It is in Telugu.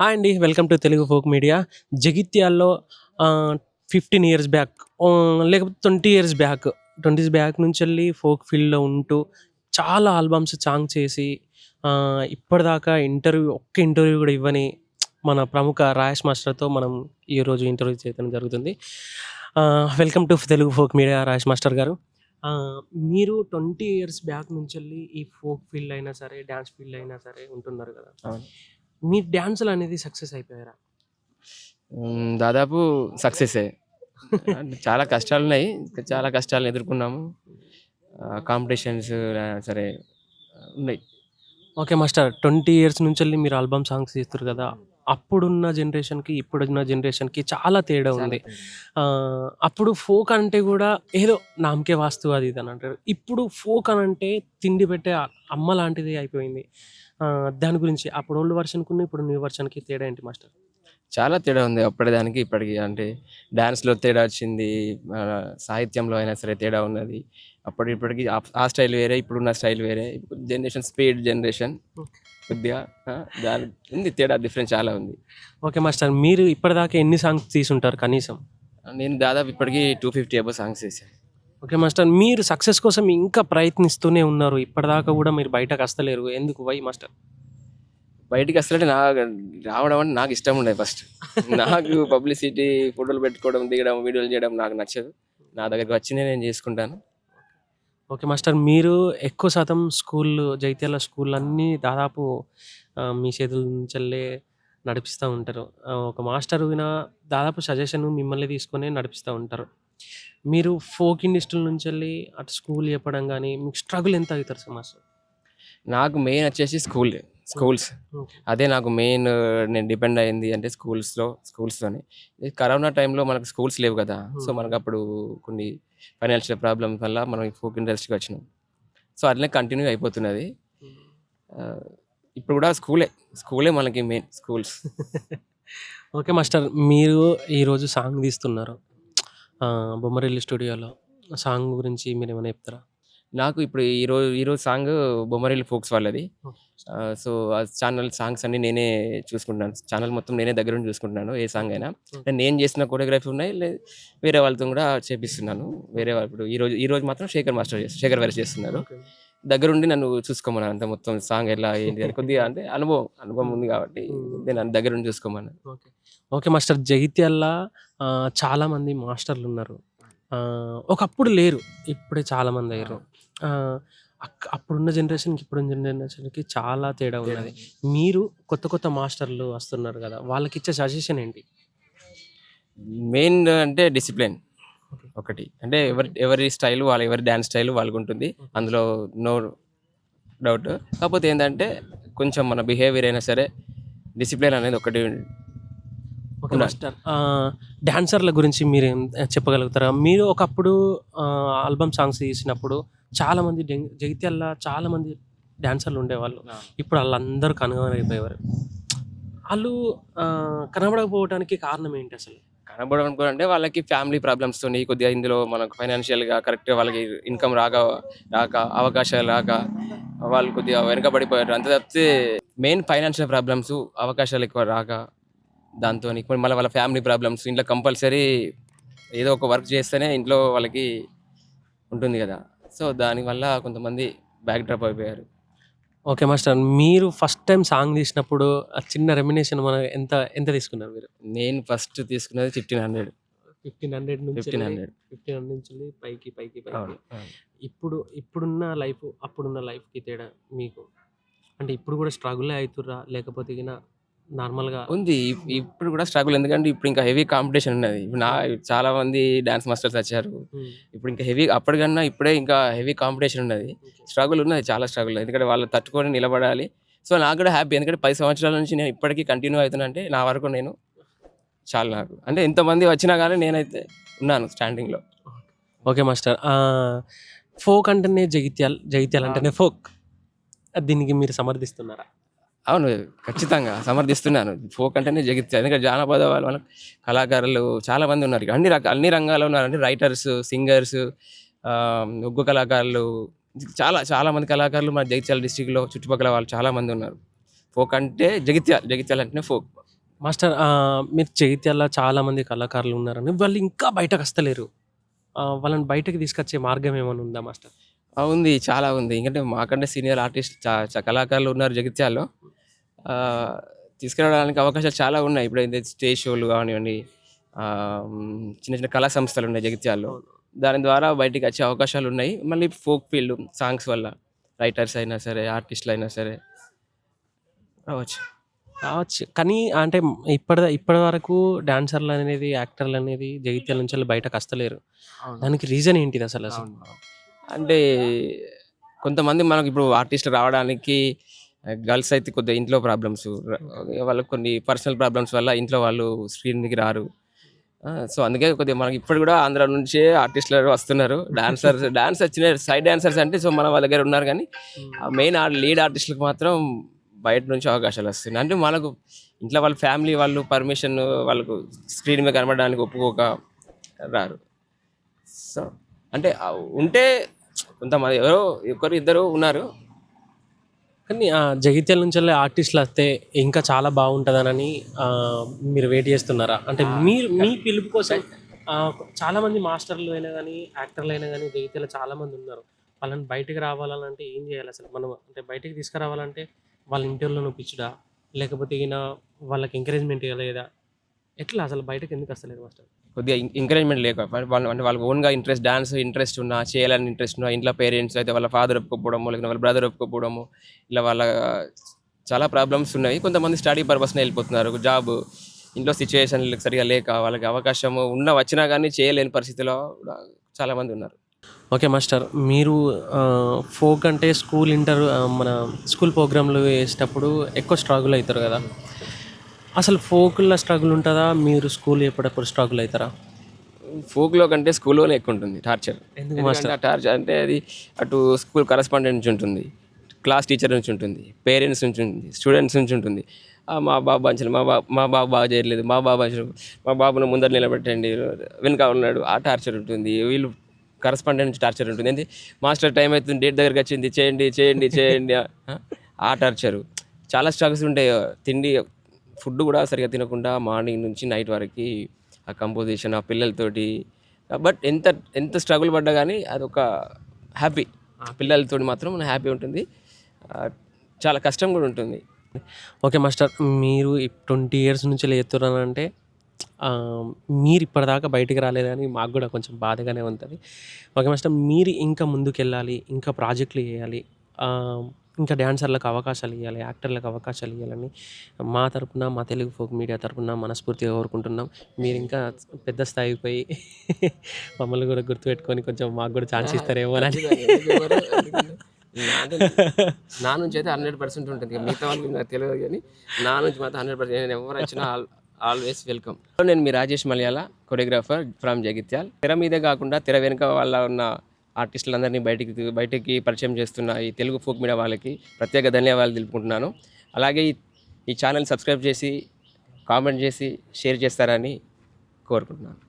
హాయ్ అండి welcome to Telugu folk media. జగిత్యాల్లో fifteen years back లేకపోతే twenty years back twenty back నుంచి వెళ్ళి ఫోక్ ఫీల్డ్లో ఉంటూ చాలా ఆల్బమ్స్ సాంగ్ చేసి ఇప్పటిదాకా ఇంటర్వ్యూ ఒక్క ఇంటర్వ్యూ కూడా ఇవ్వని మన ప్రముఖ రాయేష్ మాస్టర్తో మనం ఈరోజు ఇంటర్వ్యూ చేయడం జరుగుతుంది. Welcome to Telugu folk media Rajesh master garu. మీరు ట్వంటీ ఇయర్స్ బ్యాక్ నుంచి వెళ్ళి ఈ ఫోక్ ఫీల్డ్ అయినా సరే డ్యాన్స్ ఫీల్డ్ అయినా సరే ఉంటున్నారు కదా. మీ డ్యాన్సులు అనేది సక్సెస్ అయిపోయారా? దాదాపు సక్సెస్. చాలా కష్టాలు ఉన్నాయి చాలా కష్టాలను ఎదుర్కొన్నాము. కాంపిటీషన్స్ సరే ఉన్నాయి. Okay master. ట్వంటీ ఇయర్స్ నుంచి వెళ్ళి మీరు ఆల్బమ్ సాంగ్స్ తీస్తారు కదా అప్పుడున్న జనరేషన్కి ఇప్పుడున్న జనరేషన్కి చాలా తేడా ఉంది. అప్పుడు ఫోక్ అంటే కూడా ఏదో నామకే వాస్తు అది ఇది అని అంటారు. ఇప్పుడు ఫోక్ అని అంటే తిండి పెట్టే అమ్మ లాంటిది అయిపోయింది. దాని గురించి అప్పుడు ఓల్డ్ వర్షన్కి ఇప్పుడు న్యూ వర్షన్కి తేడా ఏంటి మాస్టర్? చాలా తేడా ఉంది. అప్పటిదానికి ఇప్పటికి అంటే డాన్స్లో తేడా వచ్చింది సాహిత్యంలో అయినా సరే తేడా ఉన్నది. అప్పటి ఇప్పటికి ఆ- స్టైల్ వేరే ఇప్పుడున్న స్టైల్ వేరే. జనరేషన్ స్పీడ్ జనరేషన్ కొద్దిగా దాని ఉంది తేడా డిఫరెన్స్ చాలా ఉంది. Okay master. మీరు ఇప్పటిదాకా ఎన్ని సాంగ్స్ తీసుంటారు కనీసం? నేను దాదాపు ఇప్పటికి టూ ఫిఫ్టీ అబో సాంగ్స్ చేశాను ఓకే మాస్టర్. మీరు సక్సెస్ కోసం ఇంకా ప్రయత్నిస్తూనే ఉన్నారు. ఇప్పటిదాకా కూడా మీరు బయటకు వస్తలేరు. ఎందుకు? Why master? బయటికి వస్తుంటే నా రావడం అంటే నాకు ఇష్టం ఉండదు ఫస్ట్ నాకు పబ్లిసిటీ ఫోటోలు పెట్టుకోవడం దిగడం వీడియోలు చేయడం నాకు నచ్చదు. నా దగ్గరికి వచ్చిందే నేను చేసుకుంటాను. Okay master. మీరు ఎక్కువ శాతం స్కూల్ జైత్యాల స్కూల్ అన్నీ దాదాపు మీ చేతుల నుంచెల్లే నడిపిస్తూ ఉంటారు. ఒక మాస్టర్ విన దాదాపు సజెషన్ మిమ్మల్ని తీసుకొని నడిపిస్తూ ఉంటారు. మీరు ఫోక్ ఇండస్ట్రీ నుంచి వెళ్ళి అటు స్కూల్ చెప్పడం కానీ మీకు స్ట్రగుల్ ఎంత అవుతారు మాస్టర్ నాకు మెయిన్ వచ్చేసి స్కూల్ స్కూల్స్. అదే నాకు మెయిన్ నేను డిపెండ్ అయింది అంటే స్కూల్స్లో స్కూల్స్లోనే. కరోనా టైంలో మనకు స్కూల్స్ లేవు కదా సో మనకు అప్పుడు కొన్ని ఫైనాన్షియల్ ప్రాబ్లమ్స్ వల్ల మనం ఫోక్ ఇండస్ట్రీకి వచ్చినాం. సో అట్లనే కంటిన్యూ అయిపోతున్నది. ఇప్పుడు కూడా స్కూలే స్కూలే మనకి మెయిన్ స్కూల్స్. Okay master. మీరు ఈరోజు సాంగ్ తీస్తున్నారు. బొమ్మరిల్లు స్టూడియోలో సాంగ్ గురించి మీరు ఏమైనా చెప్తారా? నాకు ఇప్పుడు ఈరోజు ఈరోజు సాంగ్ బొమ్మరిల్లు ఫోక్స్ వాళ్ళది. సో ఆ ఛానల్ సాంగ్స్ అన్ని నేనే చూసుకుంటున్నాను. ఛానల్ మొత్తం నేనే దగ్గర నుండి చూసుకుంటున్నాను ఏ సాంగ్ అయినా. నేను చేసిన కొరియోగ్రఫీ ఉన్నాయి వేరే వాళ్ళతో కూడా చేపిస్తున్నాను. వేరే వాళ్ళు ఇప్పుడు ఈ రోజు ఈ రోజు మాత్రం శేఖర్ మాస్టర్ చేస్తారు శేఖర్ వారి చేస్తున్నారు. దగ్గరుండి నన్ను చూసుకోమన్నారు అంత మొత్తం సాంగ్ ఎలా ఏంటి అని కొద్దిగా అంటే అనుభవం అనుభవం ఉంది కాబట్టి నేను నన్ను దగ్గర నుండి చూసుకోమన్నాను ఓకే. ఓకే మాస్టర్ జగిత్యాల ఆ, చాలా మంది మాస్టర్లు ఉన్నారు ఒకప్పుడు లేరు ఇప్పుడే చాలా మంది అయ్యారు అప్పుడున్న జనరేషన్కి ఇప్పుడున్న జనరేషన్కి చాలా తేడా ఉన్నది. మీరు కొత్త కొత్త మాస్టర్లు వస్తున్నారు కదా వాళ్ళకి ఇచ్చే సజెషన్ ఏంటి? మెయిన్ అంటే డిసిప్లిన్. ఒకటి. అంటే ఎవరి ఎవరి స్టైల్ వాళ్ళ ఎవరి డ్యాన్స్ స్టైల్ వాళ్ళకు ఉంటుంది అందులో నో డౌట్. కాకపోతే ఏంటంటే కొంచెం మన బిహేవియర్ అయినా సరే డిసిప్లిన్ అనేది ఒకటి డాన్సర్ల గురించి మీరు ఏం చెప్పగలుగుతారా? మీరు ఒకప్పుడు ఆల్బమ్ సాంగ్స్ తీసినప్పుడు చాలా మంది జగి- జగిత్యాల చాలా మంది డాన్సర్లు ఉండేవాళ్ళు ఇప్పుడు వాళ్ళందరూ కనుగొనైపోయేవారు వాళ్ళు కనబడకపోవడానికి కారణం ఏంటి అసలు? కనబడడం కూడా అంటే వాళ్ళకి ఫ్యామిలీ ప్రాబ్లమ్స్ తోని కొద్దిగా ఇందులో మనకు ఫైనాన్షియల్గా కరెక్ట్గా వాళ్ళకి ఇన్కమ్ రాక రాక అవకాశాలు రాక వాళ్ళు కొద్దిగా వెనకబడిపోయారు. అంత తప్పితే మెయిన్ ఫైనాన్షియల్ ప్రాబ్లమ్స్ అవకాశాలు ఎక్కువ రాక దాంతో మళ్ళీ వాళ్ళ ఫ్యామిలీ ప్రాబ్లమ్స్ ఇంట్లో కంపల్సరీ ఏదో ఒక వర్క్ చేస్తేనే ఇంట్లో వాళ్ళకి ఉంటుంది కదా. సో దానివల్ల కొంతమంది బ్యాక్ డ్రాప్ అయిపోయారు. Okay master. మీరు ఫస్ట్ టైం సాంగ్ తీసినప్పుడు ఆ చిన్న రెమినేషన్ మన ఎంత ఎంత తీసుకున్నారు మీరు? నేను ఫస్ట్ తీసుకున్నది ఫిఫ్టీన్ హండ్రెడ్. ఫిఫ్టీన్ హండ్రెడ్ నుంచి ఫిఫ్టీన్ హండ్రెడ్. ఫిఫ్టీన్ హండ్రెడ్ నుంచి వెళ్ళి పైకి పైకి పైకి. ఇప్పుడు ఇప్పుడున్న లైఫ్ అప్పుడున్న లైఫ్కి తేడా మీకు? అంటే ఇప్పుడు కూడా స్ట్రగుల్ అవుతుర్రా? లేకపోతే ఇక నార్మల్గా ఉంది. ఇప్- ఇప్పుడు కూడా స్ట్రగుల్. ఎందుకంటే ఇప్పుడు ఇంకా హెవీ కాంపిటీషన్ ఉన్నది. ఇప్పుడు నా చాలా మంది డాన్స్ మాస్టర్స్ వచ్చారు. ఇప్పుడు ఇంకా హెవీ అప్పటికన్నా ఇప్పుడే ఇంకా హెవీ కాంపిటీషన్ ఉన్నది. స్ట్రగుల్ ఉన్నది. చాలా స్ట్రగుల్ ఎందుకంటే వాళ్ళు తట్టుకొని నిలబడాలి. సో నాకు కూడా హ్యాపీ. ఎందుకంటే పది సంవత్సరాల నుంచి నేను ఇప్పటికీ కంటిన్యూ అవుతున్నా అంటే నా వరకు నేను చాలా నాకు. అంటే ఎంతమంది వచ్చినా కానీ నేనైతే ఉన్నాను స్టాండింగ్లో. ఓకే. మాస్టర్. ఫోక్ అంటేనే జగిత్యాల్ జగిత్యాల్ అంటేనే ఫోక్. దీనికి మీరు సమర్థిస్తున్నారా? అవును ఖచ్చితంగా సమర్థిస్తున్నాను ఫోక్ అంటేనే జగిత్యాలు ఎందుకంటే జానపద వాళ్ళు కళాకారులు చాలా మంది ఉన్నారు అన్ని రక అన్ని రంగాల్లో ఉన్నారు అంటే రైటర్స్ సింగర్స్ ఒగ్గు కళాకారులు చాలా చాలా మంది కళాకారులు మన జగిత్యాల డిస్టిక్లో చుట్టుపక్కల వాళ్ళు చాలా మంది ఉన్నారు ఫోక్ అంటే జగిత్యాల జగిత్యాల అంటేనే ఫోక్ మాస్టర్ మీరు జగిత్యాల చాలామంది కళాకారులు ఉన్నారని వాళ్ళు ఇంకా బయటకు వస్తలేరు. వాళ్ళని బయటకి తీసుకొచ్చే మార్గం ఏమైనా ఉందా మాస్టర్? ఉంది. చాలా ఉంది. ఎందుకంటే మాకంటే సీనియర్ ఆర్టిస్ట్ కళాకారులు ఉన్నారు జగిత్యాలలో. తీసుకురావడానికి అవకాశాలు చాలా ఉన్నాయి. ఇప్పుడైతే స్టేజ్ షోలు కానివ్వండి, చిన్న చిన్న కళా సంస్థలు ఉన్నాయి జగిత్యాలలో. దాని ద్వారా బయటికి వచ్చే అవకాశాలు ఉన్నాయి. మళ్ళీ ఫోక్ ఫీల్డ్ సాంగ్స్ వల్ల రైటర్స్ అయినా సరే, ఆర్టిస్ట్‌లు అయినా సరే రావచ్చు. రావచ్చు. కానీ అంటే ఇప్పటి ఇప్పటి వరకు డాన్సర్లు అనేది, యాక్టర్లు అనేది జగిత్యాల నుంచి బయటకు వస్తలేరు. దానికి రీజన్ ఏంటిది అసలు అసలు? అంటే కొంతమంది మనకి ఇప్పుడు ఆర్టిస్ట్ రావడానికి గర్ల్స్ అయితే కొద్దిగా ఇంట్లో ప్రాబ్లమ్స్ వాళ్ళకి కొన్ని పర్సనల్ ప్రాబ్లమ్స్ వల్ల ఇంట్లో వాళ్ళు స్క్రీన్ మీదకి రారు. సో, అందుకే కొద్దిగా మనకి ఇప్పుడు కూడా ఆంధ్ర నుంచే ఆర్టిస్టులు వస్తున్నారు. డాన్సర్స్ డాన్స్ వచ్చిన సైడ్ డాన్సర్స్ అంటే సో, మన వాళ్ళ దగ్గర ఉన్నారు కానీ మెయిన్ లీడ్ ఆర్టిస్టులకు మాత్రం బయట నుంచి అవకాశాలు వస్తున్నాయి. అంటే మనకు ఇంట్లో వాళ్ళ ఫ్యామిలీ వాళ్ళు పర్మిషన్ వాళ్ళకు స్క్రీన్ మీద కనబడడానికి ఒప్పుకోక రారు. సో, అంటే ఉంటే కొంతమంది ఎవరో ఒకరు ఇద్దరు ఉన్నారు. కానీ జగిత్యాల నుంచెల్లి ఆర్టిస్టులు వస్తే ఇంకా చాలా బాగుంటదనని మీరు వెయిట్ చేస్తున్నారా? అంటే మీరు మీ పిలుపు కోసం చాలామంది మాస్టర్లు అయినా గానీ, యాక్టర్లు అయినా గానీ జగిత్యాల చాలామంది ఉన్నారు. వాళ్ళని బయటికి రావాలనంటే ఏం చేయాలి అసలు? మనం అంటే బయటికి తీసుకురావాలంటే వాళ్ళ ఇంటోళ్ళని ఒప్పించుడా? లేకపోతే ఈయన వాళ్ళకి ఎంకరేజ్‌మెంట్ లేదా? ఎట్లా అసలు బయటకి ఎందుకు వస్తలేరు మాస్టర్? కొద్దిగా ఎంకరేజ్‌మెంట్ లేక వాళ్ళు అంటే వాళ్ళకి ఓన్‌గా ఇంట్రెస్ట్ డాన్స్ ఇంట్రెస్ట్ ఉన్నా, చేయాలని ఇంట్రెస్ట్ ఉన్నా, ఇంట్లో పేరెంట్స్ అయితే వాళ్ళ ఫాదర్ ఒప్పుకోకపోవడము, లేకపోతే వాళ్ళ బ్రదర్ ఒప్పుకోకపోవడము, ఇలా వాళ్ళ చాలా ప్రాబ్లమ్స్ ఉన్నాయి. కొంతమంది స్టడీ పర్పస్‌నే వెళ్ళిపోతున్నారు. జాబ్ ఇంట్లో సిచ్యువేషన్ సరిగ్గా లేక వాళ్ళకి అవకాశం ఉన్న వచ్చినా కానీ చేయలేని పరిస్థితిలో కూడా చాలామంది ఉన్నారు. Okay master. మీరు ఫోక్ అంటే స్కూల్, ఇంటర్ మన స్కూల్ ప్రోగ్రామ్‌లు వేసేటప్పుడు ఎక్కువ స్ట్రగుల్ అవుతారు కదా! అసలు ఫోకుల్లో స్ట్రగుల్ ఉంటదా? మీరు స్కూల్ చెప్పేటప్పుడు స్ట్రగుల్ అవుతారా? ఫోక్‌లో కంటే స్కూల్‌లోనే ఎక్కువ ఉంటుంది టార్చర్. ఎందుకు ఎందుకంటే ఆ టార్చర్ అంటే అది అటు స్కూల్ కరస్పాండెంట్ నుంచి ఉంటుంది. క్లాస్ టీచర్ నుంచి ఉంటుంది. పేరెంట్స్ నుంచి ఉంటుంది. స్టూడెంట్స్ నుంచి ఉంటుంది. మా బాబు మంచిగా మా బాబు మా బాబు బాగా చేయట్లేదు. మా బాబు మంచిగా మా బాబును ముందర నిలబెట్టండి. వెనుక ఉన్నాడు. ఆ టార్చర్ ఉంటుంది. వీళ్ళు కరస్పాండెంట్ నుంచి టార్చర్ ఉంటుంది. ఏంది మాస్టర్ టైం అవుతుంది. డేట్ దగ్గరికి వచ్చింది. చేయండి, చేయండి, చేయండి. ఆ టార్చరు. చాలా స్ట్రగుల్స్ ఉంటాయి. తిండి ఫుడ్ కూడా సరిగ్గా తినకుండా మార్నింగ్ నుంచి నైట్ వరకు ఆ కంపోజిషన్ ఆ పిల్లలతోటి బట్ ఎంత ఎంత స్ట్రగుల్ పడ్డా కానీ అదొక హ్యాపీ ఆ పిల్లలతోటి మాత్రం హ్యాపీ ఉంటుంది చాలా కష్టం కూడా ఉంటుంది ఓకే మాస్టర్. మీరు 20 ఇయర్స్ నుంచి చేస్తున్నారంటే మీరు ఇప్పటిదాకా బయటికి రాలేదని మాకు కూడా కొంచెం బాధగానే ఉంటుంది ఓకే మాస్టర్. మీరు ఇంకా ముందుకెళ్ళాలి. ఇంకా ప్రాజెక్టులు చేయాలి. ఇంకా డాన్సర్లకు అవకాశాలు ఇయ్యాలి. యాక్టర్లకు అవకాశాలు ఇయ్యాలని మా తరపున, మా తెలుగు ఫోక్ మీడియా తరపున మనస్ఫూర్తిగా కోరుకుంటున్నాం. మీరు ఇంకా పెద్ద స్థాయికి పోయి మమ్మల్ని కూడా గుర్తుపెట్టుకొని కొంచెం మాకు కూడా ఛాన్స్ ఇస్తారేమోనని. నా అంటే నా నుంచి అయితే హండ్రెడ్ పర్సెంట్ ఉంటుంది మిగతా వాళ్ళకి నాకు తెలియదు కానీ నా నుంచి మాత్రం హండ్రెడ్ పర్సెంట్ నేను ఎవరు వచ్చినా ఆల్వేస్ వెల్కమ్ నేను మీ రాజేష్ మలయాళ కొరియోగ్రాఫర్ ఫ్రమ్ జగిత్యాల్ తెర మీదే కాకుండా తెర వెనుక వాళ్ళ ఉన్న ఆర్టిస్టులందరినీ బయటికి బయటికి పరిచయం చేస్తున్న ఈ తెలుగు ఫోక్ మీడియా వాళ్ళకి ప్రత్యేక ధన్యవాదాలు తెలుపుకుంటున్నాను. అలాగే ఈ- ఛానల్ సబ్స్క్రైబ్ చేసి కామెంట్ చేసి షేర్ చేస్తారని కోరుకుంటున్నాను.